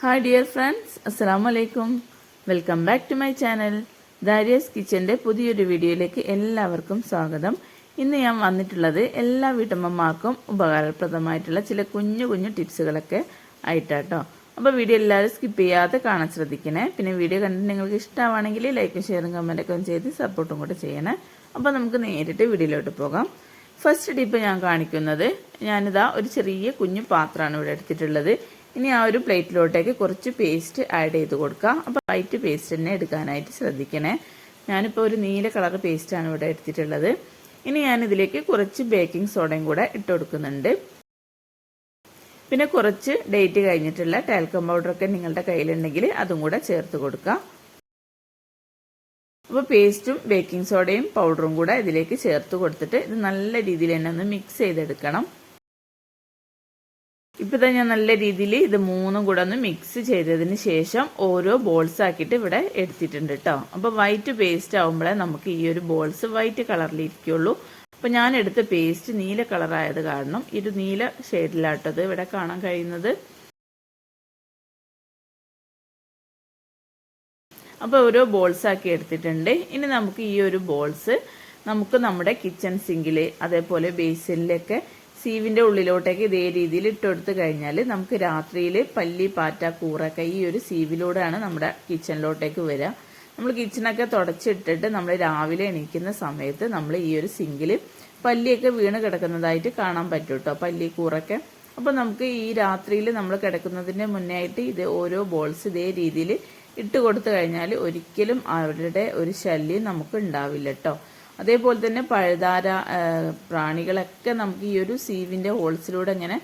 Hi dear friends അസ്സാം വലൈക്കും welcome back to my channel Darius കിച്ചന്റെ പുതിയൊരു വീഡിയോയിലേക്ക് എല്ലാവർക്കും സ്വാഗതം. ഇന്ന് ഞാൻ വന്നിട്ടുള്ളത് എല്ലാ വീട്ടമ്മമാർക്കും ഉപകാരപ്രദമായിട്ടുള്ള ചില കുഞ്ഞു കുഞ്ഞു ടിപ്സുകളൊക്കെ ആയിട്ടാട്ടോ. അപ്പോൾ വീഡിയോ എല്ലാവരും സ്കിപ്പ് ചെയ്യാതെ കാണാൻ ശ്രദ്ധിക്കണേ. പിന്നെ വീഡിയോ കണ്ടിട്ട് നിങ്ങൾക്ക് ഇഷ്ടമാണെങ്കിൽ ലൈക്കും ഷെയറും കമന്റൊക്കെ ചെയ്ത് സപ്പോർട്ടും കൂടെ ചെയ്യണേ. അപ്പോൾ നമുക്ക് നേരിട്ട് വീഡിയോയിലോട്ട് പോകാം. ഫസ്റ്റ് ടിപ്പ് ഞാൻ കാണിക്കുന്നത് ഞാനിതാ ഒരു ചെറിയ കുഞ്ഞു പാത്രമാണ് ഇവിടെ എടുത്തിട്ടുള്ളത്. ഇനി ആ ഒരു പ്ലേറ്റിലോട്ടേക്ക് കുറച്ച് പേസ്റ്റ് ആഡ് ചെയ്ത് കൊടുക്കുക അപ്പോൾ വൈറ്റ് പേസ്റ്റ് തന്നെ എടുക്കാനായിട്ട് ശ്രദ്ധിക്കണേ. ഞാനിപ്പോൾ ഒരു നീല കളർ പേസ്റ്റാണ് ഇവിടെ എടുത്തിട്ടുള്ളത്. ഇനി ഞാനിതിലേക്ക് കുറച്ച് ബേക്കിംഗ് സോഡയും കൂടെ ഇട്ട് കൊടുക്കുന്നുണ്ട്. പിന്നെ കുറച്ച് ഡേറ്റ് കഴിഞ്ഞിട്ടുള്ള ടാൽക്കം പൗഡറൊക്കെ നിങ്ങളുടെ കയ്യിലുണ്ടെങ്കിൽ അതും കൂടെ ചേർത്ത് കൊടുക്കുക അപ്പോൾ പേസ്റ്റും ബേക്കിംഗ് സോഡയും പൗഡറും കൂടെ ഇതിലേക്ക് ചേർത്ത് കൊടുത്തിട്ട് ഇത് നല്ല രീതിയിൽ തന്നെ ഒന്ന് മിക്സ് ചെയ്തെടുക്കണം. ഇപ്പം ഞാൻ നല്ല രീതിയിൽ ഇത് മൂന്നും കൂടെ ഒന്ന് മിക്സ് ചെയ്തതിന് ശേഷം ഓരോ ബോൾസ് ആക്കിയിട്ട് ഇവിടെ എടുത്തിട്ടുണ്ട് കേട്ടോ അപ്പോൾ വൈറ്റ് പേസ്റ്റ് ആകുമ്പോഴേ നമുക്ക് ഈ ഒരു ബോൾസ് വൈറ്റ് കളറിലിരിക്കുള്ളൂ അപ്പോൾ ഞാൻ എടുത്ത പേസ്റ്റ് നീല കളറായത് കാരണം ഇത് നീല ഷെയ്ഡിലാട്ടത് ഇവിടെ കാണാൻ കഴിയുന്നത്. അപ്പോൾ ഓരോ ബോൾസ് ആക്കി എടുത്തിട്ടുണ്ട്. ഇനി നമുക്ക് ഈ ഒരു ബോൾസ് നമുക്ക് നമ്മുടെ കിച്ചൺ സിങ്കിൽ അതേപോലെ ബേസിനിലൊക്കെ സീവിന്റെ ഉള്ളിലോട്ടേക്ക് ഇതേ രീതിയിൽ ഇട്ടെടുത്ത് കഴിഞ്ഞാൽ നമുക്ക് രാത്രിയിൽ പല്ലി പാറ്റ കൂറൊക്കെ ഈ ഒരു സീവിലൂടെയാണ് നമ്മുടെ കിച്ചണിലോട്ടേക്ക് വരിക. നമ്മൾ കിച്ചണൊക്കെ തുടച്ചിട്ടിട്ട് നമ്മൾ രാവിലെ എണീക്കുന്ന സമയത്ത് നമ്മൾ ഈ ഒരു സിങ്കിൽ പല്ലിയൊക്കെ വീണ് കിടക്കുന്നതായിട്ട് കാണാൻ പറ്റും കേട്ടോ പല്ലി കൂറൊക്കെ. അപ്പോൾ നമുക്ക് ഈ രാത്രിയിൽ നമ്മൾ കിടക്കുന്നതിന് മുന്നേ ആയിട്ട് ഇത് ഓരോ ബോൾസ് ഇതേ രീതിയിൽ ഇട്ട് കൊടുത്തു കഴിഞ്ഞാൽ ഒരിക്കലും അവരുടെ ഒരു ശല്യം നമുക്ക് ഉണ്ടാവില്ല കേട്ടോ അതേപോലെ തന്നെ പഴുതാര പ്രാണികളൊക്കെ നമുക്ക് ഈ ഒരു സീവിന്റെ ഹോൾസിലൂടെ ഇങ്ങനെ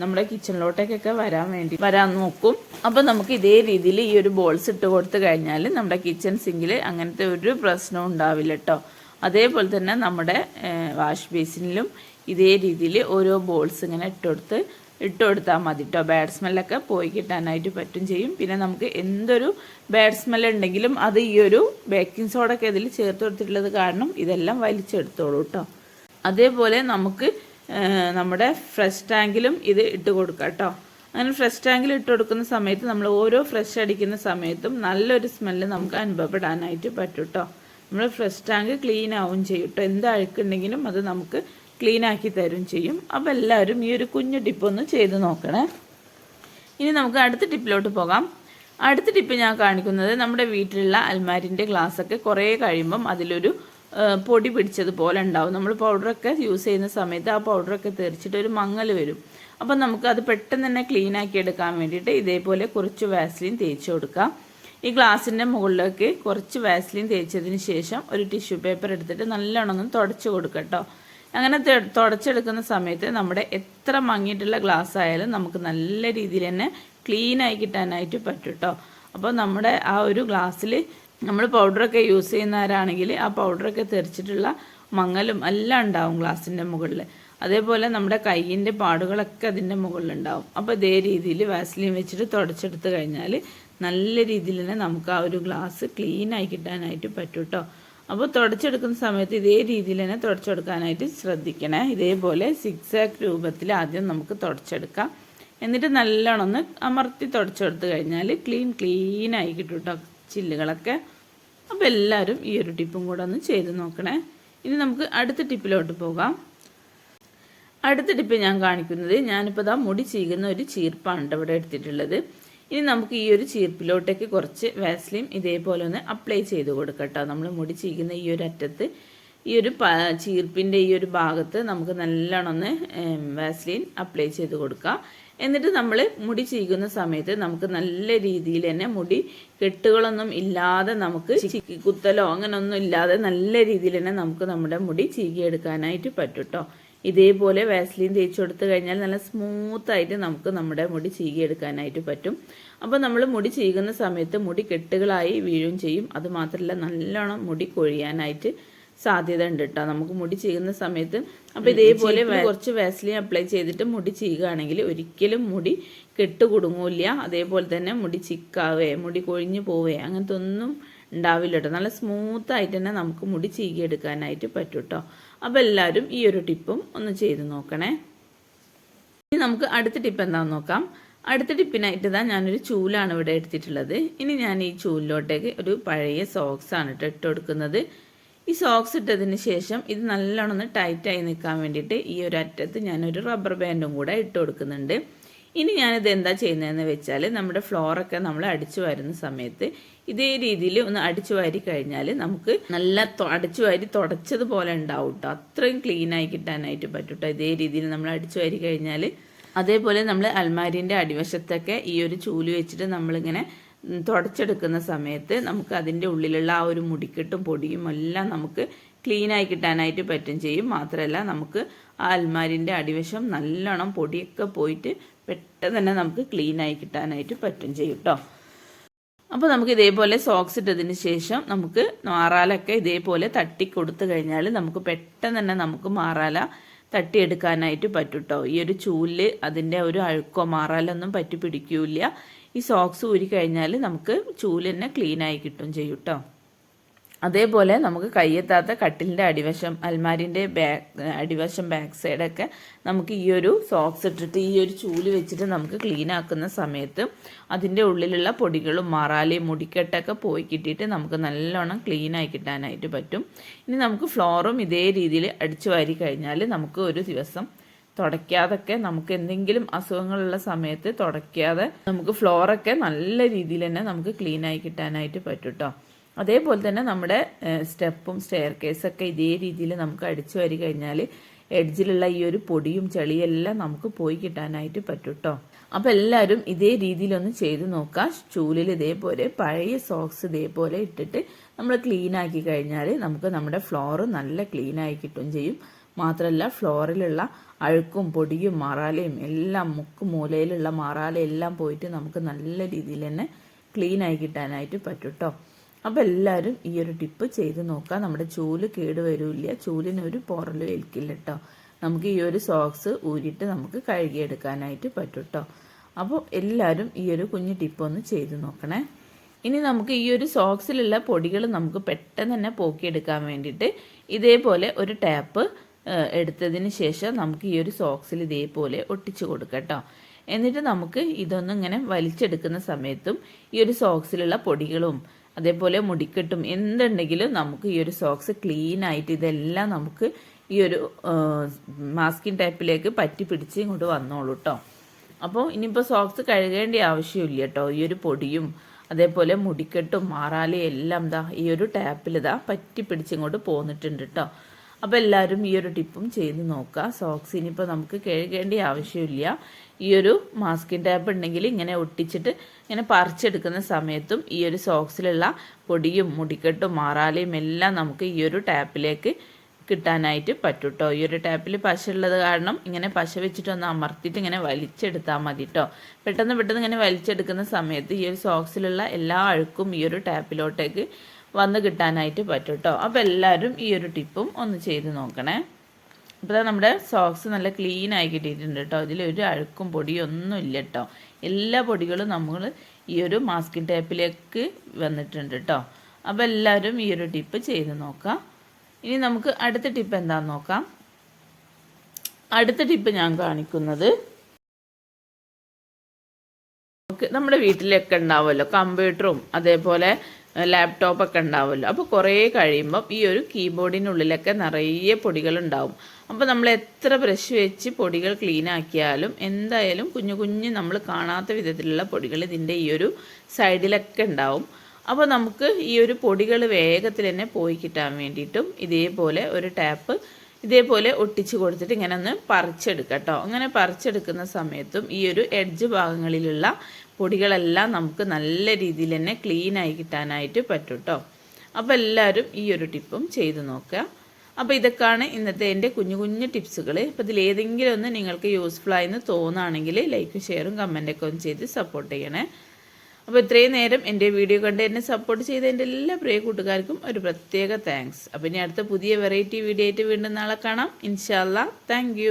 നമ്മുടെ കിച്ചണിലോട്ടേക്കൊക്കെ വരാൻ വേണ്ടി വരാൻ നോക്കും. അപ്പൊ നമുക്ക് ഇതേ രീതിയിൽ ഈ ഒരു ബോൾസ് ഇട്ട് കൊടുത്തു കഴിഞ്ഞാൽ നമ്മുടെ കിച്ചൺ സിങ്കിൽ അങ്ങനത്തെ ഒരു പ്രശ്നവും ഉണ്ടാവില്ല കേട്ടോ അതേപോലെ തന്നെ നമ്മുടെ വാഷ് ബേസിനിലും ഇതേ രീതിയിൽ ഓരോ ബോൾസ് ഇങ്ങനെ ഇട്ടുകൊടുത്ത് ഇട്ട് കൊടുത്താൽ മതി കേട്ടോ ബാഡ് സ്മെല്ലൊക്കെ പോയി കിട്ടാനായിട്ട് പറ്റും ചെയ്യും. പിന്നെ നമുക്ക് എന്തൊരു ബാഡ് സ്മെൽ ഉണ്ടെങ്കിലും അത് ഈ ഒരു ബേക്കിംഗ് സോഡൊക്കെ ഇതിൽ ചേർത്ത് കൊടുത്തിട്ടുള്ളത് കാരണം ഇതെല്ലാം വലിച്ചെടുത്തോളൂ കേട്ടോ അതേപോലെ നമുക്ക് നമ്മുടെ ഫ്രഷ് ടാങ്കിലും ഇത് ഇട്ട് കൊടുക്കാം കേട്ടോ അങ്ങനെ ഫ്രഷ് ടാങ്കിൽ ഇട്ട് കൊടുക്കുന്ന സമയത്ത് നമ്മൾ ഓരോ ഫ്രഷ് അടിക്കുന്ന സമയത്തും നല്ലൊരു സ്മെല്ല് നമുക്ക് അനുഭവപ്പെടാനായിട്ട് പറ്റും കേട്ടോ നമ്മൾ ഫ്രഷ് ടാങ്ക് ക്ലീൻ ആവും ചെയ്യും കേട്ടോ എന്ത് അഴുക്കുണ്ടെങ്കിലും അത് നമുക്ക് ക്ലീൻ ആക്കി തരും ചെയ്യും. അപ്പോൾ എല്ലാവരും ഈ ഒരു കുഞ്ഞു ടിപ്പൊന്ന് ചെയ്ത് നോക്കണേ. ഇനി നമുക്ക് അടുത്ത ടിപ്പിലോട്ട് പോകാം. അടുത്ത ടിപ്പ് ഞാൻ കാണിക്കുന്നത് നമ്മുടെ വീട്ടിലുള്ള അൽമാരിന്റെ ഗ്ലാസ്സൊക്കെ കുറേ കഴിയുമ്പം അതിലൊരു പൊടി പിടിച്ചതുപോലെ ഉണ്ടാവും. നമ്മൾ പൗഡറൊക്കെ യൂസ് ചെയ്യുന്ന സമയത്ത് ആ പൗഡറൊക്കെ തെറിച്ചിട്ട് ഒരു മങ്ങൽ വരും. അപ്പം നമുക്ക് അത് പെട്ടെന്ന് തന്നെ ക്ലീൻ ആക്കി എടുക്കാൻ വേണ്ടിയിട്ട് ഇതേപോലെ കുറച്ച് വാസ്ലിൻ തേച്ച് കൊടുക്കാം. ഈ ഗ്ലാസിന്റെ മുകളിലേക്ക് കുറച്ച് വാസ്ലിൻ തേച്ചതിന് ശേഷം ഒരു ടിഷ്യൂ പേപ്പർ എടുത്തിട്ട് നല്ലോണം ഒന്ന് തുടച്ച് കൊടുക്കാം അങ്ങനെ തുടച്ചെടുക്കുന്ന സമയത്ത് നമ്മുടെ എത്ര മങ്ങിയിട്ടുള്ള ഗ്ലാസ് ആയാലും നമുക്ക് നല്ല രീതിയിൽ തന്നെ ക്ലീനായി കിട്ടാനായിട്ട് പറ്റും കേട്ടോ അപ്പോൾ നമ്മുടെ ആ ഒരു ഗ്ലാസ്സിൽ നമ്മൾ പൗഡറൊക്കെ യൂസ് ചെയ്യുന്നവരാണെങ്കിൽ ആ പൗഡറൊക്കെ തെറിച്ചിട്ടുള്ള മങ്ങലും എല്ലാം ഉണ്ടാവും ഗ്ലാസിന്റെ മുകളിൽ അതേപോലെ നമ്മുടെ കയ്യിന്റെ പാടുകളൊക്കെ അതിന്റെ മുകളിലുണ്ടാവും. അപ്പോൾ ഇതേ രീതിയിൽ വാസ്ലിൻ വെച്ചിട്ട് തുടച്ചെടുത്ത് കഴിഞ്ഞാൽ നല്ല രീതിയിൽ തന്നെ നമുക്ക് ആ ഒരു ഗ്ലാസ് ക്ലീനായി കിട്ടാനായിട്ട് പറ്റും കേട്ടോ അപ്പോൾ തുടച്ചെടുക്കുന്ന സമയത്ത് ഇതേ രീതിയിൽ തന്നെ തുടച്ചെടുക്കാനായിട്ട് ശ്രദ്ധിക്കണേ. ഇതേപോലെ സിക്സാക്ക് രൂപത്തിൽ ആദ്യം നമുക്ക് തുടച്ചെടുക്കാം. എന്നിട്ട് നല്ലോണം ഒന്ന് അമർത്തി തുടച്ചെടുത്ത് കഴിഞ്ഞാൽ ക്ലീൻ ആയി കിട്ടും കേട്ടോ ചില്ലുകളൊക്കെ. അപ്പോൾ എല്ലാവരും ഈ ഒരു ടിപ്പും കൂടെ ഒന്ന് ചെയ്ത് നോക്കണേ. ഇനി നമുക്ക് അടുത്ത ടിപ്പിലോട്ട് പോകാം. അടുത്ത ടിപ്പ് ഞാൻ കാണിക്കുന്നത് ഞാനിപ്പോൾ ഇതാ മുടി ചീകുന്ന ഒരു ചീർപ്പാണ് ഇവിടെ എടുത്തിട്ടുള്ളത്. ഇനി നമുക്ക് ഈ ഒരു ചീർപ്പിലോട്ടേക്ക് കുറച്ച് വാസ്ലിൻ ഇതേപോലെ ഒന്ന് അപ്ലൈ ചെയ്ത് കൊടുക്കട്ടോ നമ്മൾ മുടി ചീകുന്ന ഈ ഒരു അറ്റത്ത് ഈ ഒരു ചീർപ്പിന്റെ ഈ ഒരു ഭാഗത്ത് നമുക്ക് നല്ലോണം വാസ്ലിൻ അപ്ലൈ ചെയ്ത് കൊടുക്കാം. എന്നിട്ട് നമ്മൾ മുടി ചീകുന്ന സമയത്ത് നമുക്ക് നല്ല രീതിയിൽ തന്നെ മുടി കെട്ടുകളൊന്നും ഇല്ലാതെ നമുക്ക് കുത്തലോ അങ്ങനെയൊന്നും ഇല്ലാതെ നല്ല രീതിയിൽ തന്നെ നമുക്ക് നമ്മുടെ മുടി ചീകിയെടുക്കാനായിട്ട് പറ്റും ഇതേപോലെ വാസ്ലിൻ തേച്ച് കൊടുത്തു കഴിഞ്ഞാൽ നല്ല സ്മൂത്തായിട്ട് നമുക്ക് നമ്മുടെ മുടി ചീകിയെടുക്കാനായിട്ട് പറ്റും. അപ്പോൾ നമ്മൾ മുടി ചീകുന്ന സമയത്ത് മുടി കെട്ടുകളായി വീഴുകയും ചെയ്യും. അതുമാത്രമല്ല നല്ലോണം മുടി കൊഴിയാനായിട്ട് സാധ്യത ഉണ്ട് കേട്ടോ നമുക്ക് മുടി ചെയ്യുന്ന സമയത്ത് അപ്പോൾ ഇതേപോലെ കുറച്ച് വാസ്ലിൻ അപ്ലൈ ചെയ്തിട്ട് മുടി ചെയ്യുകയാണെങ്കിൽ ഒരിക്കലും മുടി കെട്ടുകുടുങ്ങൂല്ല അതേപോലെ തന്നെ മുടി ചിക്കാവേ മുടി കൊഴിഞ്ഞു പോവേ അങ്ങനത്തെ ഒന്നും ഉണ്ടാവില്ല കേട്ടോ നല്ല സ്മൂത്ത് ആയിട്ട് തന്നെ നമുക്ക് മുടി ചീകിയെടുക്കാനായിട്ട് പറ്റും കേട്ടോ അപ്പോൾ എല്ലാവരും ഈ ഒരു ടിപ്പും ഒന്ന് ചെയ്ത് നോക്കണേ. ഇനി നമുക്ക് അടുത്ത ടിപ്പ് എന്താണെന്ന് നോക്കാം. അടുത്ത ടിപ്പിനായിട്ട് ഇതാ ഞാനൊരു ചൂലാണ് ഇവിടെ എടുത്തിട്ടുള്ളത്. ഇനി ഞാൻ ഈ ചൂലിലോട്ടേക്ക് ഒരു പഴയ സോക്സ് ആണ് ഇട്ട് ഇട്ട് കൊടുക്കുന്നത്. ഈ സോക്സ് ഇട്ടതിന് ശേഷം ഇത് നല്ലോണം ഒന്ന് ടൈറ്റായി നിൽക്കാൻ വേണ്ടിയിട്ട് ഈ ഒരു അറ്റത്ത് ഞാനൊരു റബ്ബർ ബാൻഡും കൂടെ ഇട്ട് കൊടുക്കുന്നുണ്ട്. ഇനി ഞാനിത് എന്താ ചെയ്യുന്നതെന്ന് വെച്ചാൽ നമ്മുടെ ഫ്ലോറൊക്കെ നമ്മൾ അടിച്ചു വരുന്ന സമയത്ത് ഇതേ രീതിയിൽ ഒന്ന് അടിച്ചു വാരി കഴിഞ്ഞാൽ നമുക്ക് നല്ല അടിച്ചു വാരി തുടച്ചതുപോലെ ഉണ്ടാവും കേട്ടോ അത്രയും ക്ലീൻ ആയി കിട്ടാനായിട്ട് പറ്റും ഇതേ രീതിയിൽ നമ്മൾ അടിച്ചു വാരി കഴിഞ്ഞാൽ അതേപോലെ നമ്മൾ അൽമാരിന്റെ അടിവശത്തൊക്കെ ഈ ഒരു ചൂൽ വെച്ചിട്ട് നമ്മളിങ്ങനെ തുടച്ചെടുക്കുന്ന സമയത്ത് നമുക്ക് അതിന്റെ ഉള്ളിലുള്ള ആ ഒരു മുടിക്കെട്ടും പൊടിയും എല്ലാം നമുക്ക് ക്ലീൻ ആയി കിട്ടാനായിട്ട് പറ്റും ചെയ്യും. മാത്രമല്ല നമുക്ക് ആ അൽമാരിന്റെ അടിവശം നല്ലോണം പൊടിയൊക്കെ പോയിട്ട് പെട്ടെന്ന് തന്നെ നമുക്ക് ക്ലീൻ ആയി കിട്ടാനായിട്ട് പറ്റും ചെയ്യും കേട്ടോ അപ്പോൾ നമുക്ക് ഇതേപോലെ സോക്സ് ഇട്ടതിന് ശേഷം നമുക്ക് മാറാലൊക്കെ ഇതേപോലെ തട്ടി കൊടുത്തു കഴിഞ്ഞാൽ നമുക്ക് പെട്ടെന്ന് തന്നെ നമുക്ക് മാറാല തട്ടിയെടുക്കാനായിട്ട് പറ്റും കേട്ടോ ഈ ഒരു ചൂൽ അതിന്റെ ഒരു അഴുക്കോ മാറാലൊന്നും പറ്റി പിടിക്കൂല ഈ സോക്സ് ഊരി കഴിഞ്ഞാൽ നമുക്ക് ചൂൽ തന്നെ ക്ലീൻ ആയി കിട്ടും ചെയ്യും കേട്ടോ അതേപോലെ നമുക്ക് കയ്യെത്താത്ത കട്ടിലിന്റെ അടിവശം അൽമാരിന്റെ ബാക്ക് അടിവശം ബാക്ക് സൈഡൊക്കെ നമുക്ക് ഈ ഒരു സോക്സ് ഇട്ടിട്ട് ഈ ഒരു ചൂൽ വെച്ചിട്ട് നമുക്ക് ക്ലീൻ ആക്കുന്ന സമയത്ത് അതിന്റെ ഉള്ളിലുള്ള പൊടികളും മാറാലയും മുടിക്കെട്ടൊക്കെ പോയി കിട്ടിയിട്ട് നമുക്ക് നല്ലോണം ക്ലീൻ കിട്ടാനായിട്ട് പറ്റും. ഇനി നമുക്ക് ഫ്ലോറും ഇതേ രീതിയിൽ അടിച്ചു വാരി കഴിഞ്ഞാൽ നമുക്ക് ഒരു ദിവസം തുടയ്ക്കാതൊക്കെ നമുക്ക് എന്തെങ്കിലും അസുഖങ്ങളുള്ള സമയത്ത് തുടയ്ക്കാതെ നമുക്ക് ഫ്ലോറൊക്കെ നല്ല രീതിയിൽ തന്നെ നമുക്ക് ക്ലീൻ കിട്ടാനായിട്ട് പറ്റും കേട്ടോ അതേപോലെ തന്നെ നമ്മുടെ സ്റ്റെപ്പും സ്റ്റെയർ കേസൊക്കെ ഇതേ രീതിയിൽ നമുക്ക് അടിച്ചു വരി കഴിഞ്ഞാൽ എഡ്ജിലുള്ള ഈ ഒരു പൊടിയും ചെളിയെല്ലാം നമുക്ക് പോയി കിട്ടാനായിട്ട് പറ്റും കേട്ടോ അപ്പം എല്ലാവരും ഇതേ രീതിയിലൊന്ന് ചെയ്ത് നോക്കാം. ചൂലിൽ ഇതേപോലെ പഴയ സോക്സ് ഇതേപോലെ ഇട്ടിട്ട് നമ്മൾ ക്ലീൻ ആക്കി കഴിഞ്ഞാൽ നമുക്ക് നമ്മുടെ ഫ്ലോർ നല്ല ക്ലീൻ ആയി കിട്ടും ചെയ്യും. മാത്രമല്ല ഫ്ലോറിലുള്ള അഴുക്കും പൊടിയും മാറാലയും എല്ലാം മുക്ക് മൂലയിലുള്ള മാറാല എല്ലാം പോയിട്ട് നമുക്ക് നല്ല രീതിയിൽ തന്നെ ക്ലീൻ ആയി കിട്ടാനായിട്ട് പറ്റും കേട്ടോ അപ്പോൾ എല്ലാവരും ഈ ഒരു ടിപ്പ് ചെയ്ത് നോക്കുക നമ്മുടെ ചൂൽ കേട് വരില്ല. ചൂലിന് ഒരു പുറലും ഏൽക്കില്ല കേട്ടോ നമുക്ക് ഈ ഒരു സോക്സ് ഊരിയിട്ട് നമുക്ക് കഴുകിയെടുക്കാനായിട്ട് പറ്റും കേട്ടോ അപ്പോൾ എല്ലാവരും ഈ ഒരു കുഞ്ഞു ടിപ്പ് ഒന്ന് ചെയ്ത് നോക്കണേ. ഇനി നമുക്ക് ഈ ഒരു സോക്സിലുള്ള പൊടികൾ നമുക്ക് പെട്ടെന്ന് തന്നെ പോക്കിയെടുക്കാൻ വേണ്ടിയിട്ട് ഇതേപോലെ ഒരു ടാപ്പ് എടുത്തതിന് ശേഷം നമുക്ക് ഈ ഒരു സോക്സിൽ ഇതേപോലെ ഒട്ടിച്ചു കൊടുക്കട്ടോ കേട്ടോ എന്നിട്ട് നമുക്ക് ഇതൊന്നും ഇങ്ങനെ വലിച്ചെടുക്കുന്ന സമയത്തും ഈ ഒരു സോക്സിലുള്ള പൊടികളും അതേപോലെ മുടിക്കെട്ടും എന്തുണ്ടെങ്കിലും നമുക്ക് ഈ ഒരു സോക്സ് ക്ലീൻ ആയിട്ട് ഇതെല്ലാം നമുക്ക് ഈ ഒരു മാസ്കിൻ ടൈപ്പിലേക്ക് പറ്റി പിടിച്ച് ഇങ്ങോട്ട് വന്നോളൂ കേട്ടോ അപ്പോൾ ഇനിയിപ്പോൾ സോക്സ് കഴുകേണ്ട ആവശ്യമില്ല കേട്ടോ ഈ ഒരു പൊടിയും അതേപോലെ മുടിക്കെട്ടും മാറാലയും എല്ലാം ദാ ഈ ഒരു ടാപ്പിൽ ഇതാ പറ്റി പിടിച്ചിങ്ങോട്ട് പോന്നിട്ടുണ്ട് കേട്ടോ അപ്പോൾ എല്ലാവരും ഈ ഒരു ടിപ്പും ചെയ്ത് നോക്കുക. സോക്സ് ഇനിയിപ്പോൾ നമുക്ക് കഴുകേണ്ട ആവശ്യമില്ല. ഈ ഒരു മാസ്കിൻ ടാപ്പ് ഉണ്ടെങ്കിൽ ഇങ്ങനെ ഒട്ടിച്ചിട്ട് ഇങ്ങനെ പറിച്ചെടുക്കുന്ന സമയത്തും ഈ ഒരു സോക്സിലുള്ള പൊടിയും മുടിക്കെട്ടും മാറാലയും എല്ലാം നമുക്ക് ഈ ഒരു ടാപ്പിലേക്ക് കിട്ടാനായിട്ട് പറ്റും കേട്ടോ ഈ ഒരു ടാപ്പിൽ പശ ഉള്ളത് കാരണം ഇങ്ങനെ പശ വെച്ചിട്ടൊന്ന് അമർത്തിയിട്ട് ഇങ്ങനെ വലിച്ചെടുത്താൽ മതി കേട്ടോ പെട്ടെന്ന് പെട്ടെന്ന് ഇങ്ങനെ വലിച്ചെടുക്കുന്ന സമയത്ത് ഈ ഒരു സോക്സിലുള്ള എല്ലാ അഴുക്കും ഈ ഒരു ടാപ്പിലോട്ടേക്ക് വന്ന് കിട്ടാനായിട്ട് പറ്റും കേട്ടോ അപ്പോൾ എല്ലാവരും ഈ ഒരു ടിപ്പും ഒന്ന് ചെയ്ത് നോക്കണേ. അപ്പോൾ നമ്മുടെ സോക്സ് നല്ല ക്ലീൻ ആയി കിട്ടിയിട്ടുണ്ട് കേട്ടോ ഇതിൽ ഒരു അഴുക്കും പൊടിയും ഒന്നും ഇല്ല കേട്ടോ എല്ലാ പൊടികളും നമ്മൾ ഈ ഒരു മാസ്കിൻ ടേപ്പിലേക്ക് വന്നിട്ടുണ്ട് കേട്ടോ അപ്പോൾ എല്ലാവരും ഈ ഒരു ടിപ്പ് ചെയ്ത് നോക്കാം. ഇനി നമുക്ക് അടുത്ത ടിപ്പ് എന്താണെന്ന് നോക്കാം. അടുത്ത ടിപ്പ് ഞാൻ കാണിക്കുന്നത് നമ്മുടെ വീട്ടിലൊക്കെ ഉണ്ടാവുമല്ലോ. കമ്പ്യൂട്ടറും അതേപോലെ ലാപ്ടോപ്പൊക്കെ ഉണ്ടാവുമല്ലോ. അപ്പോൾ കുറേ കഴിയുമ്പം ഈ ഒരു കീബോർഡിനുള്ളിലൊക്കെ നിറയെ പൊടികളുണ്ടാവും. അപ്പോൾ നമ്മൾ എത്ര ബ്രഷ് വെച്ച് പൊടികൾ ക്ലീൻ ആക്കിയാലും എന്തായാലും കുഞ്ഞു കുഞ്ഞ് നമ്മൾ കാണാത്ത വിധത്തിലുള്ള പൊടികൾ ഇതിന്റെ ഈ ഒരു സൈഡിലൊക്കെ ഉണ്ടാവും. അപ്പോൾ നമുക്ക് ഈ ഒരു പൊടികൾ വേഗത്തിൽ തന്നെ പോയി കിട്ടാൻ വേണ്ടിയിട്ടും ഇതേപോലെ ഒരു ടാപ്പ് ഇതേപോലെ ഒട്ടിച്ച് കൊടുത്തിട്ട് ഇങ്ങനെ ഒന്ന് പറിച്ചെടുക്കാം കേട്ടോ. അങ്ങനെ പറിച്ചെടുക്കുന്ന സമയത്തും ഈ ഒരു എഡ്ജ് ഭാഗങ്ങളിലുള്ള പൊടികളെല്ലാം നമുക്ക് നല്ല രീതിയിൽ തന്നെ ക്ലീൻ ആയി കിട്ടാനായിട്ട് പറ്റും കേട്ടോ. അപ്പോൾ എല്ലാവരും ഈ ഒരു ടിപ്പും ചെയ്തു നോക്കുക. അപ്പോൾ ഇതൊക്കെയാണ് ഇന്നത്തെ എന്റെ കുഞ്ഞു കുഞ്ഞു ടിപ്സുകൾ അപ്പോൾ ഇതിൽ ഏതെങ്കിലും ഒന്ന് നിങ്ങൾക്ക് യൂസ്ഫുൾ ആയെന്ന് തോന്നുകയാണെങ്കിൽ ലൈക്കും ഷെയറും കമന്റൊക്കെ ഒന്ന് ചെയ്ത് സപ്പോർട്ട് ചെയ്യണേ. അപ്പോൾ ഇത്രയും നേരം എന്റെ വീഡിയോ കണ്ട് എന്നെ സപ്പോർട്ട് ചെയ്ത എന്റെ എല്ലാ പ്രിയ കൂട്ടുകാർക്കും ഒരു പ്രത്യേക താങ്ക്സ് അപ്പോൾ ഇനി അടുത്ത പുതിയ വെറൈറ്റി വീഡിയോ ആയിട്ട് വീണ്ടും നാളെ കാണാം. ഇൻഷാല്ല താങ്ക്